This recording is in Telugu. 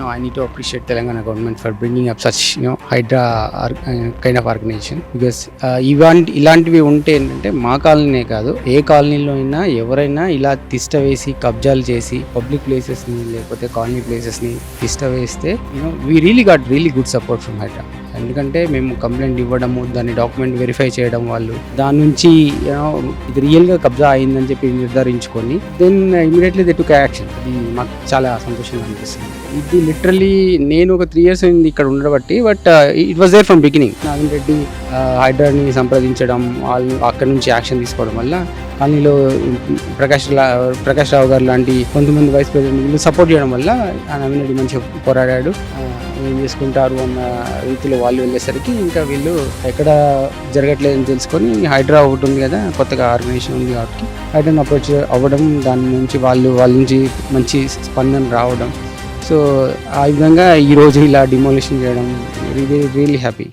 know, I need to appreciate Telangana government for bringing up such, you know, Hydra or, uh, kind of organization because uh, ఇలాంటి ఇలాంటివి ఉంటే ఏంటంటే మా కాలనీనే కాదు ఏ కాలనీలో అయినా ఎవరైనా ఇలా తిష్ట వేసి కబ్జాలు చేసి పబ్లిక్ ప్లేసెస్ని లేకపోతే కాలనీ ప్లేసెస్ని తిష్ట వేస్తే you know we really got really good support from Hydraa ఎందుకంటే మేము కంప్లైంట్ ఇవ్వడము దాన్ని డాక్యుమెంట్ వెరిఫై చేయడం వాళ్ళు. దాని నుంచి ఇది రియల్గా కబ్జా అయిందని చెప్పి నిర్ధారించుకొని then immediately they took action ఇది మాకు చాలా సంతోషంగా అనిపిస్తుంది. ఇది లిటరలీ నేను ఒక త్రీ ఇయర్స్ అయింది ఇక్కడ ఉండబట్టి but it was there from beginning Nagan Reddy హైడ్రాని సంప్రదించడం వాళ్ళు అక్కడి నుంచి యాక్షన్ తీసుకోవడం వల్ల కాలనీలో ప్రకాష్ లా- ప్రకాష్ రావు గారు లాంటి కొంతమంది వైస్ ప్రెసిడెంట్ వీళ్ళు సపోర్ట్ చేయడం వల్ల ఆ నవీన్ రెడ్డి మంచిగా పోరాడాడు. ఏం చేసుకుంటారు అన్న రీతిలో వాళ్ళు వెళ్ళేసరికి ఇంకా వీళ్ళు ఎక్కడ జరగట్లేదని తెలుసుకొని హైడ్రా ఒకటి ఉంది కదా కొత్తగా ఆర్గనైజేషన్ ఉంది కాబట్టి హైడ్రాని అప్రోచ్ అవ్వడం దాని నుంచి వాళ్ళు వాళ్ళ నుంచి మంచి స్పందన రావడం. సో ఆ విధంగా ఈరోజు ఇలా డిమాలిషన్ చేయడం రియలీ హ్యాపీ